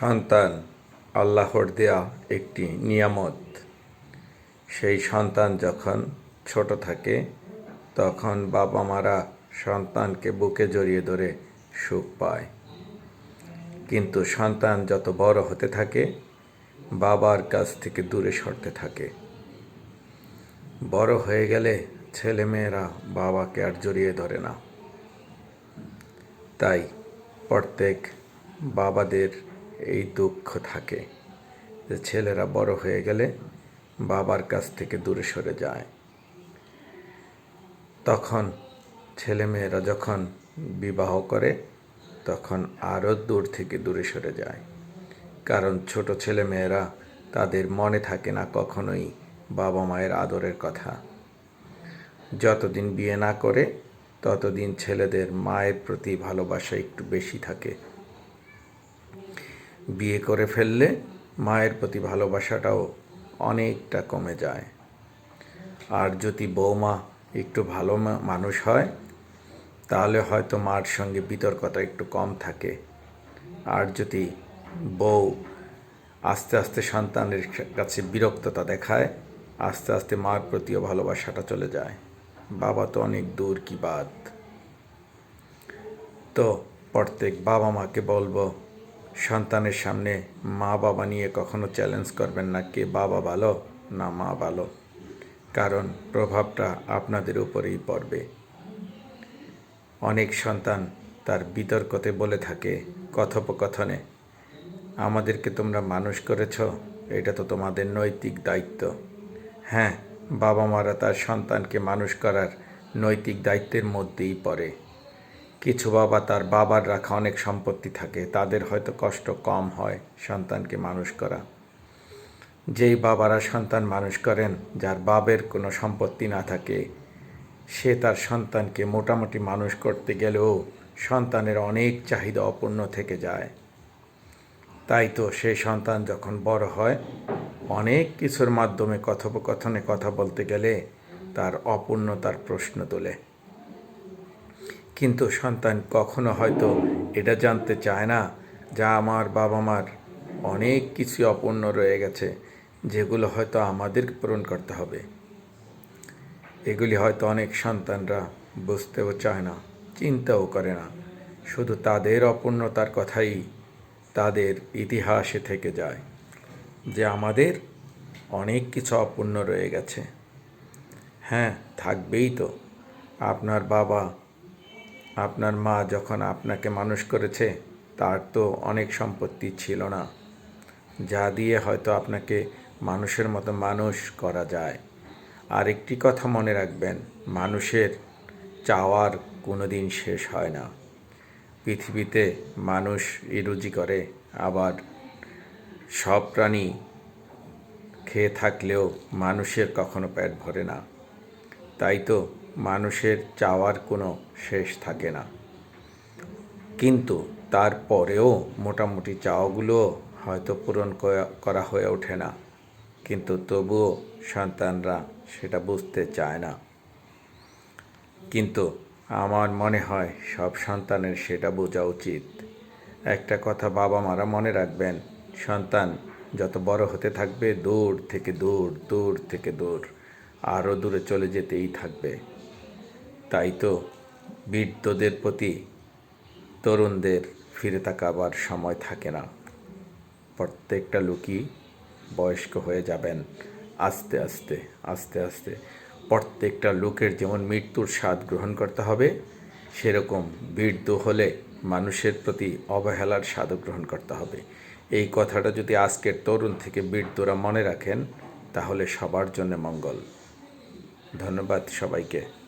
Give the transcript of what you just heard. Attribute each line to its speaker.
Speaker 1: সন্তান আল্লাহর দেয়া একটি নিয়ামত। সেই সন্তান যখন ছোট থাকে, তখন বাবা মারা সন্তানকে বুকে জড়িয়ে ধরে সুখ পায়। কিন্তু সন্তান যত বড় হতে থাকে, বাবার কাছ থেকে দূরে সরতে থাকে। বড় হয়ে গেলে ছেলেমেয়েরা বাবাকে আর জড়িয়ে ধরে না। তাই প্রত্যেক বাবাদের এই দুঃখ থাকে যে ছেলেরা বড় হয়ে গেলে বাবার কাছ থেকে দূরে সরে যায়। তখন ছেলেমেয়েরা যখন বিবাহ করে, তখন আরও দূর থেকে দূরে সরে যায়। কারণ ছোট ছেলেমেয়েরা তাদের মনে থাকে না কখনোই বাবা মায়ের আদরের কথা। যতদিন বিয়ে না করে, ততদিন ছেলেদের মায়ের প্রতি ভালোবাসা একটু বেশি থাকে। বিয়ে করে ফেললে মায়ের প্রতি ভালোবাসাটাও অনেকটা কমে যায়। আর যদি বৌমা একটু ভালো মানুষ হয়, তাহলে হয়তো মার সঙ্গে বিতর্কতা একটু কম থাকে। আর যদি বউ আস্তে আস্তে সন্তানের কাছে বিরক্ততা দেখায়, আস্তে আস্তে মার প্রতিও ভালোবাসাটা চলে যায়। বাবা তো অনেক দূর কি বাদ। তো প্রত্যেক বাবা মাকে বলব সন্তানের সামনে মা বাবা নিয়ে কখনো চ্যালেঞ্জ করবেন না, কে বাবা ভালো না মা ভালো। কারণ প্রভাবটা আপনাদের উপরেই পড়বে। অনেক সন্তান তার বিতর্কতে বলে থাকে কথোপকথনে, আমাদেরকে তোমরা মানুষ করেছ, এটা তো তোমাদের নৈতিক দায়িত্ব। হ্যাঁ বাবা মারা তার সন্তানকে মানুষ করার নৈতিক দায়িত্বের মধ্যেই পড়ে। কিছু বাবা তার বাবার রাখা অনেক সম্পত্তি থাকে, তাদের হয়তো কষ্ট কম হয় সন্তানকে মানুষ করা। যেই বাবারা সন্তান মানুষ করেন, যার বাবের কোনো সম্পত্তি না থাকে, সে তার সন্তানকে মোটামুটি মানুষ করতে গেলেও সন্তানের অনেক চাহিদা অপূর্ণ থেকে যায়। তাই তো সেই সন্তান যখন বড় হয়, অনেক কিছুর মাধ্যমে কথোপকথনে কথা বলতে গেলে তার অপূর্ণতার প্রশ্ন তোলে। কিন্তু সন্তান কখনো হয়তো এটা জানতে চায় না যা আমার বাবা মার অনেক কিছু অপূর্ণ রয়ে গেছে, যেগুলো হয়তো আমাদের পূরণ করতে হবে। এগুলি হয়তো অনেক সন্তানরা বুঝতেও চায় না, চিন্তাও করে না। শুধু তাদের অপূর্ণতার কথাই তাদের ইতিহাসে থেকে যায়, যে আমাদের অনেক কিছু অপূর্ণ রয়ে গেছে। হ্যাঁ থাকবেই তো। আপনার বাবা আপনার মা যখন আপনাকে মানুষ করেছে, তার তো অনেক সম্পত্তি ছিল না। যা দিয়ে হয়তো আপনাকে মানুষের মতো মানুষ করা যায়। আর একটি কথা মনে রাখবেন, মানুষের চাওয়ার কোনো দিন শেষ হয় না। পৃথিবীতে মানুষ ইরুজি করে, আবার সব প্রাণী খেয়ে থাকলেও মানুষের কখনো পেট ভরে না। তাই তো মানুষের চাওয়ার কোনো শেষ থাকে না। কিন্তু তারপরেও মোটামুটি চাওয়াগুলো হয়তো পূরণ করা- হয়ে ওঠে না। কিন্তু তবুও সন্তানরা সেটা বুঝতে চায় না। কিন্তু আমার মনে হয় সব সন্তানের সেটা বোঝা উচিত। একটা কথা বাবা মারা মনে রাখবেন, সন্তান যত বড় হতে থাকবে দূর থেকে দূর দূর থেকে দূর, আরও দূরে চলে যেতেই থাকবে। তাই তো বৃদ্ধদের প্রতি তরুণদের ফিরে তাকাবার সময় থাকে না। প্রত্যেকটা লোকই বয়স্ক হয়ে যাবেন আস্তে আস্তে আস্তে আস্তে। প্রত্যেকটা লোকের যেমন মৃত্যুর স্বাদ গ্রহণ করতে হবে, সেরকম বৃদ্ধ হলে মানুষের প্রতি অবহেলার স্বাদও গ্রহণ করতে হবে। এই কথাটা যদি আজকের তরুণ থেকে বৃদ্ধরা মনে রাখেন, তাহলে সবার জন্য মঙ্গল। ধন্যবাদ সবাইকে।